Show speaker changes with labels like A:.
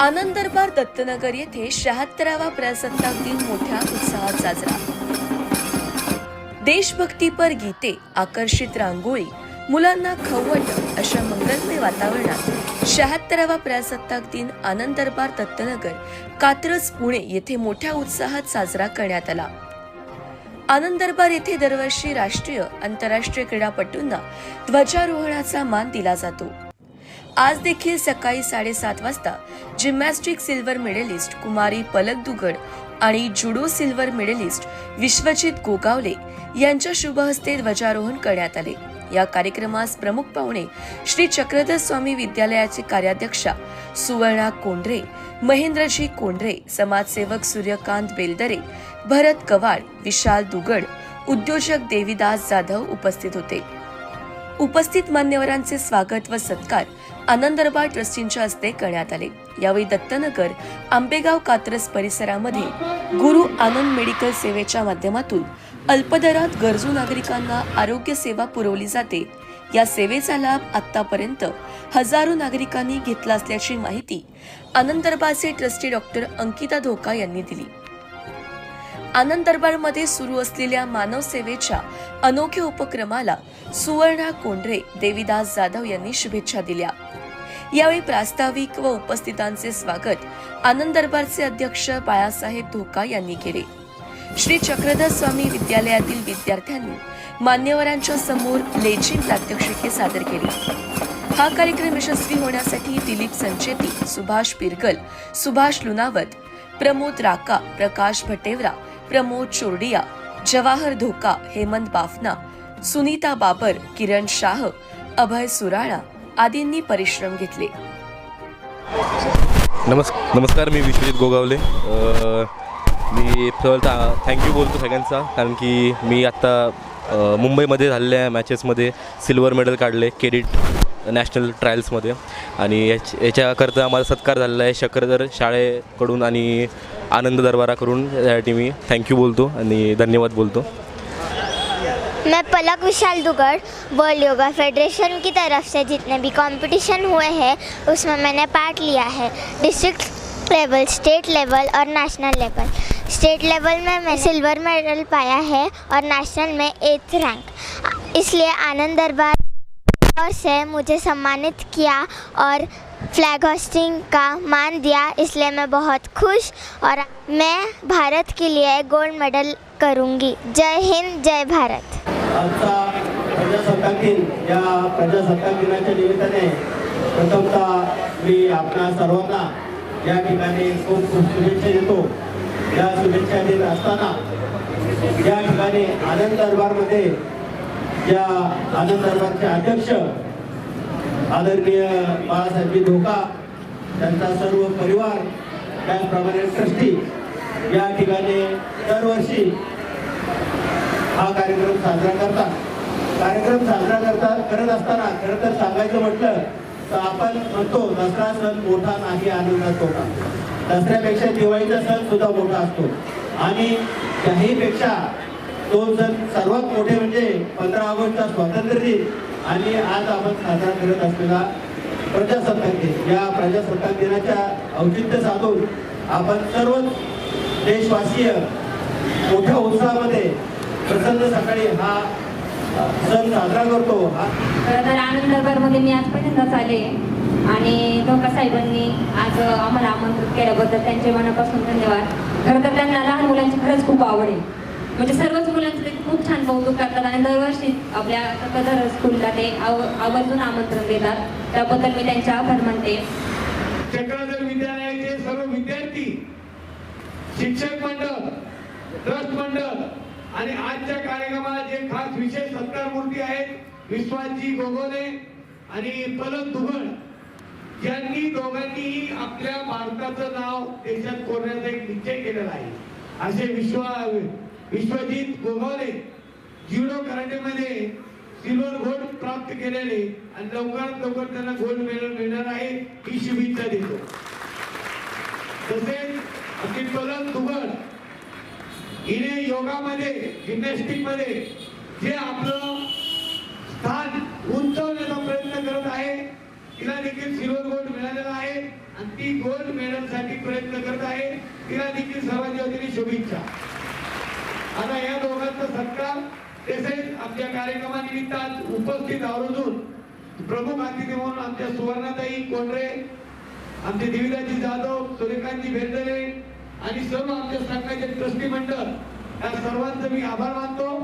A: आनंद दरबार दत्तनगर येथे शहात्तरावा प्रजासत्ताक दिन मोठ्या उत्साहात साजरा. देशभक्तीपर गीते आकर्षित रांगोळी मुलांना खवट अशा मंगलमय वातावरणात शहात्तरावा प्रजासत्ताक दिन आनंद दरबार दत्तनगर कात्रज पुणे येथे मोठ्या उत्साहात साजरा करण्यात आला. आनंद दरबार येथे दरवर्षी राष्ट्रीय आंतरराष्ट्रीय क्रीडापटूंना ध्वजारोहणाचा मान दिला जातो. आज देखील सकाळी साडेसात वाजता जिम्नॅस्टिक सिल्वर मेडलिस्ट कुमारी पलक दुगड आणि judo silver medallist Vishwajit Gogawale यांच्या शुभहस्ते ध्वजारोहण करण्यात आले. या कार्यक्रमास प्रमुख पाहुणे श्री चक्रधर स्वामी विद्यालयाचे कार्याध्यक्षा सुवर्णा कोंढरे महेंद्रजी कोंढरे समाजसेवक सूर्यकांत बेलदरे भरत कवाड विशाल दुगड उद्योजक देविदास जाधव उपस्थित होते. उपस्थित मान्यवरांचे स्वागत व सत्कार आनंद ट्रस्टींच्या हस्ते करण्यात आले. यावेळी दत्तनगर आंबेगाव कात्रस परिसरामध्ये गुरु आनंद मेडिकल सेवेच्या माध्यमातून अल्पदरात गरजू नागरिकांना आरोग्य सेवा पुरवली जाते. या सेवेचा लाभ आतापर्यंत हजारो नागरिकांनी घेतला असल्याची माहिती आनंदरबारचे ट्रस्टी डॉक्टर अंकिता धोका यांनी दिली. आनंद दरबारमध्ये सुरू असलेल्या मानव सेवेच्या अनोख्या उपक्रमाला सुवर्णा कोंढरे देवीदास जाधव यांनी शुभेच्छा दिल्या. यावेळी प्रास्ताविक व उपस्थितांचे स्वागत आनंद दरबारचे अध्यक्ष बाळासाहेब धोका यांनी केले. श्री चक्रधर स्वामी विद्यालयातील विद्यार्थ्यांनी मान्यवरांच्या समोर लेझिम प्रात्यक्षिके सादर केली. हा कार्यक्रम यशस्वी होण्यासाठी दिलीप संचेती सुभाष पिरगल सुभाष लुनावत प्रमोद राका प्रकाश भटेवरा प्रमोद चोरडिया जवाहर धोका हेमंत बाफना सुनीता बाबर किरण शाह अभय सुराळा आदींनी परिश्रम घेतले.
B: नमस् नमस्कार मी विश्वजित गोगावले. मी प्रथमतः थँक्यू बोलतो सगळ्यांचा कारण की मी आत्ता मुंबईमध्ये झालेल्या मॅचेसमध्ये सिल्वर मेडल काढले केडिट नॅशनल ट्रायल्समध्ये आणि याच याच्याकरता आम्हाला सत्कार झालेला आहे शक्रधर शाळेकडून आणि आनंद दरबाराकडून यासाठी मी थँक्यू बोलतो धन्यवाद बोलतो.
C: मैं Palak Vishal Dugad world yoga federation की तरफ़ से जितने भी कंपटीशन हुए हैं, उसमें मैंने पार्ट लिया है। डिस्ट्रिक्ट लेवल स्टेट लेवल और नेशनल लेवल स्टेट लेवल में मैं सिल्वर मेडल पाया है और नेशनल में एथ रैंक इसलिए आनंद दरबार और से मुझे सम्मानित किया और फ्लैग होस्टिंग का मान दिया इसलिए मैं बहुत खुश और मैं भारत के लिए गोल्ड मेडल करूंगी। जय हिंद जय भारत।
D: आजचा प्रजासत्ताक दिन या प्रजासत्ताक दिनाच्या निमित्ताने प्रथमतः मी आपणा सर्वांना या ठिकाणी खूप खूप शुभेच्छा देतो. या शुभेच्छा देत असताना या ठिकाणी आनंद दरबारमध्ये या आनंद दरबारचे अध्यक्ष आदरणीय बाळासाहेबजी धोका त्यांचा सर्व परिवार त्याचप्रमाणे ट्रस्टी या ठिकाणी दरवर्षी हा कार्यक्रम साजरा करतात. कार्यक्रम साजरा करता करत असताना खरं तर सांगायचं म्हटलं तर आपण म्हणतो दसरा सण मोठा नाही आनंदात होता दसऱ्यापेक्षा दिवाळीचा सण सुद्धा मोठा असतो. आणि त्याहीपेक्षा तो सर सर्वात मोठे म्हणजे पंधरा ऑगस्टचा स्वातंत्र्य दिन. आणि आज आपण साजरा करत असलेला प्रजासत्ताक दिन. या प्रजासत्ताक दिनाच्या औचित्य साधून आपण सर्वच देशवासीय मोठ्या उत्साहामध्ये प्रसन्न सकाळी हा सण साजरा करतो. हा
E: तर आनंदमध्ये मी आज पहिल्यांदाच आले आणि धोका साहेबांनी आज आम्हाला आमंत्रित केल्याबद्दल त्यांचे मनापासून धन्यवाद. खरं तर त्यांना लहान मुलांची खरंच खूप आवड आहे. म्हणजे सर्वच मुलांचं ते खूप छान कौतुक करतात आणि दरवर्षी आपल्या कदर स्कूलला ते आव आवर्जून आमंत्रण देतात. त्याबद्दल मी त्यांचे आभार मानते.
F: चक्रधर विद्यालयाचे सर्व विद्यार्थी शिक्षक मंडळ ट्रस्ट मंडळ आणि आजच्या कार्यक्रमाला जे खास विशेष सत्कार मूर्ती आहेत विश्वासजी गोगोले आणि पलक दुबळ यांनी दोघांनीही आपल्या भारताचं नाव देशात कोरण्याचा एक निश्चय केलेला आहे. असे विश्वा विश्वजित गोगावले ज्युडो कराटेमध्ये सिल्वर गोल्ड प्राप्त केलेले आणि लवकरात लवकर त्यांना गोल्ड मेडल मिळणार आहे ही शुभेच्छा देतो. तसेच आपली पलन दुगड हिने योगामध्ये जिम्नॅस्टिकमध्ये जे आपलं स्थान उंचवण्याचा प्रयत्न करत आहे तिला देखील सिल्वर गोल्ड मिळालेला आहे आणि ती गोल्ड मेडलसाठी प्रयत्न करत आहे. तिला देखील सर्वांच्या वतीने शुभेच्छा. आता या दोघांचा सत्कार तसेच आमच्या कार्यक्रमानिमित्त आज उपस्थित आवर्जून प्रमुख अतिथी म्हणून आमच्या सुवर्णाताई कोंडरे आमचे देविदाजी जाधव सूर्यकांतजी भेटले आणि सर्व आमच्या संघाचे ट्रस्टी मंडळ या सर्वांचे मी आभार मानतो.